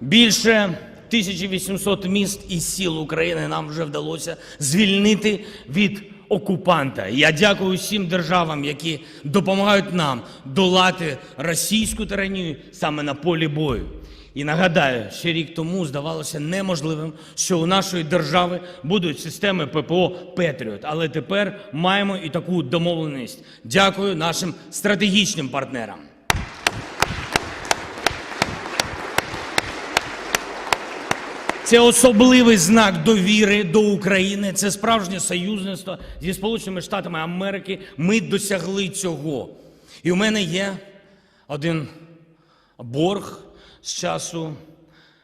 Більше 1800 міст і сіл України нам вже вдалося звільнити від окупанта. Я дякую всім державам, які допомагають нам долати російську тиранію саме на полі бою. І нагадаю, ще рік тому здавалося неможливим, що у нашої держави будуть системи ППО Петріот. Але тепер маємо і таку домовленість. Дякую нашим стратегічним партнерам. Це особливий знак довіри до України. Це справжнє союзництво зі Сполученими Штатами Америки. Ми досягли цього. І у мене є один борг з часу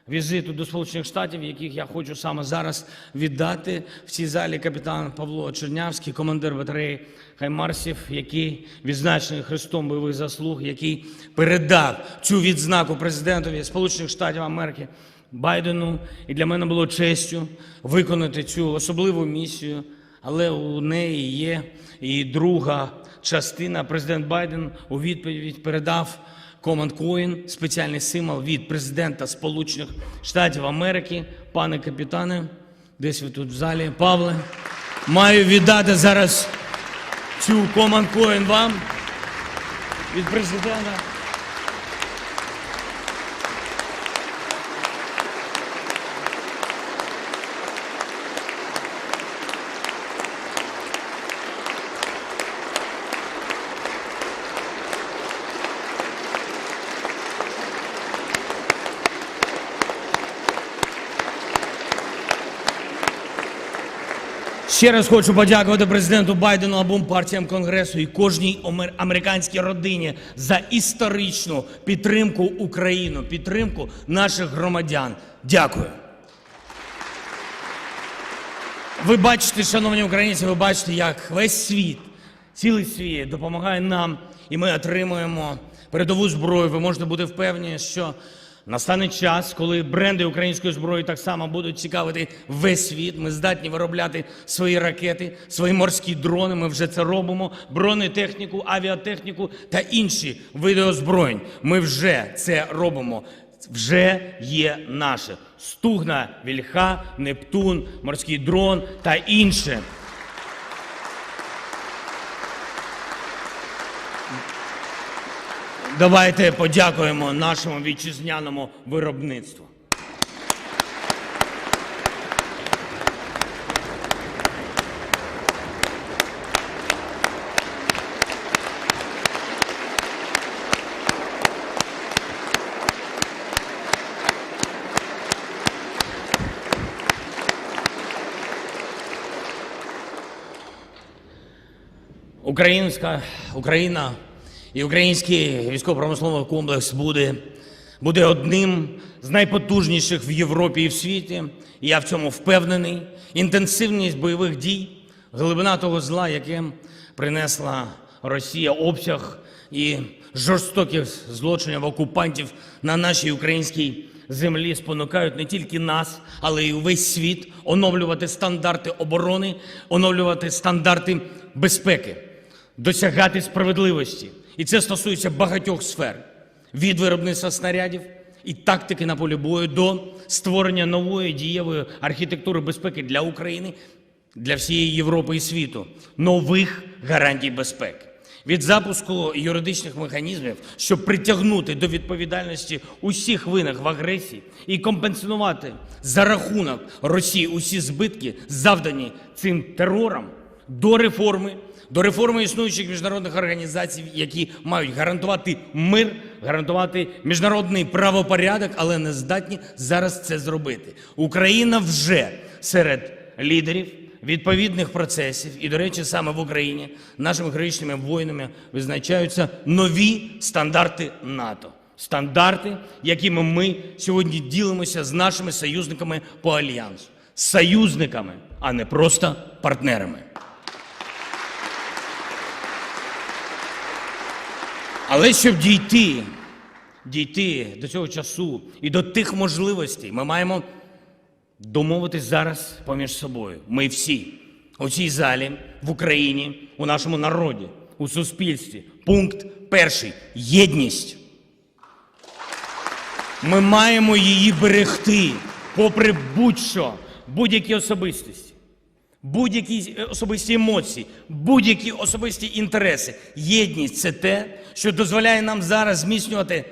візиту до Сполучених Штатів, яких я хочу саме зараз віддати в цій залі капітан Павло Чернявський, командир батареї Хаймарсів, який відзначений Христом бойових заслуг, який передав цю відзнаку президентові Сполучених Штатів Америки Байдену. І для мене було честю виконати цю особливу місію. Але у неї є і друга частина. Президент Байден у відповідь передав Command Coin, спеціальний символ від президента Сполучених Штатів Америки. Пане капітане, десь ви тут в залі, Павле, маю віддати зараз цю Command Coin вам від президента. Ще раз хочу подякувати президенту Байдену, обом партіям Конгресу і кожній американській родині за історичну підтримку України, підтримку наших громадян. Дякую. Ви бачите, шановні українці, ви бачите, як весь світ, цілий світ допомагає нам, і ми отримуємо передову зброю. Ви можете бути впевнені, що настане час, коли бренди української зброї так само будуть цікавити весь світ. Ми здатні виробляти свої ракети, свої морські дрони. Ми вже це робимо. Бронетехніку, авіатехніку та інші види озброєнь. Ми вже це робимо вже є наше. Стугна, вільха, Нептун, морський дрон та інше. Давайте подякуємо нашому вітчизняному виробництву. Українська Україна і український військово-промисловий комплекс буде, буде одним з найпотужніших в Європі і в світі. І я в цьому впевнений. Інтенсивність бойових дій, глибина того зла, яке принесла Росія, обсяг і жорстоких злочинів окупантів на нашій українській землі спонукають не тільки нас, але й увесь світ оновлювати стандарти оборони, оновлювати стандарти безпеки, досягати справедливості. І це стосується багатьох сфер: від виробництва снарядів і тактики на полі бою до створення нової дієвої архітектури безпеки для України, для всієї Європи і світу, нових гарантій безпеки. Від запуску юридичних механізмів, щоб притягнути до відповідальності усіх винних в агресії і компенсувати за рахунок Росії усі збитки, завдані цим терором, до реформи, до реформи існуючих міжнародних організацій, які мають гарантувати мир, гарантувати міжнародний правопорядок, але не здатні зараз це зробити. Україна вже серед лідерів відповідних процесів, і, до речі, саме в Україні нашими героїчними воїнами визначаються нові стандарти НАТО. Стандарти, якими ми сьогодні ділимося з нашими союзниками по альянсу. Союзниками, а не просто партнерами. Але щоб дійти, дійти до цього часу і до тих можливостей, ми маємо домовитись зараз поміж собою. Ми всі у цій залі, в Україні, у нашому народі, у суспільстві. Пункт перший єдність. Ми маємо її берегти, попри будь-що, будь-які особистості, будь-які е, особисті емоції, будь-які особисті інтереси. Єдність це те, що дозволяє нам зараз зміцнювати,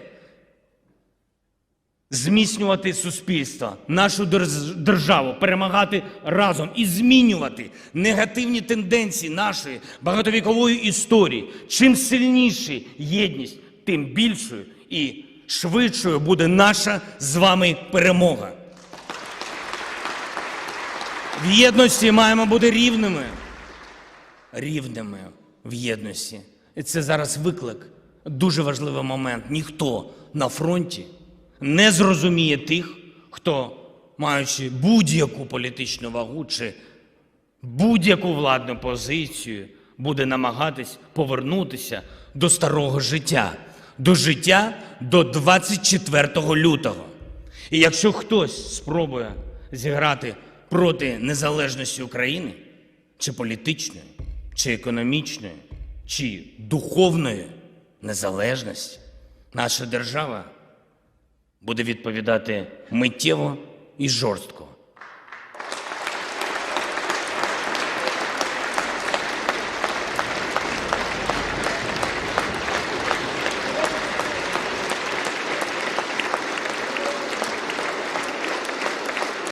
зміцнювати суспільство, нашу держ- державу, перемагати разом і змінювати негативні тенденції нашої багатовікової історії. Чим сильніша єдність, тим більшою і швидшою буде наша з вами перемога. В єдності маємо бути рівними. Рівними в єдності. І це зараз виклик. Дуже важливий момент. Ніхто на фронті не зрозуміє тих, хто, маючи будь-яку політичну вагу чи будь-яку владну позицію, буде намагатись повернутися до старого життя, до життя до 24 лютого. І якщо хтось спробує зіграти проти незалежності України, чи політичної, чи економічної, чи духовної незалежності, наша держава буде відповідати миттєво і жорстко.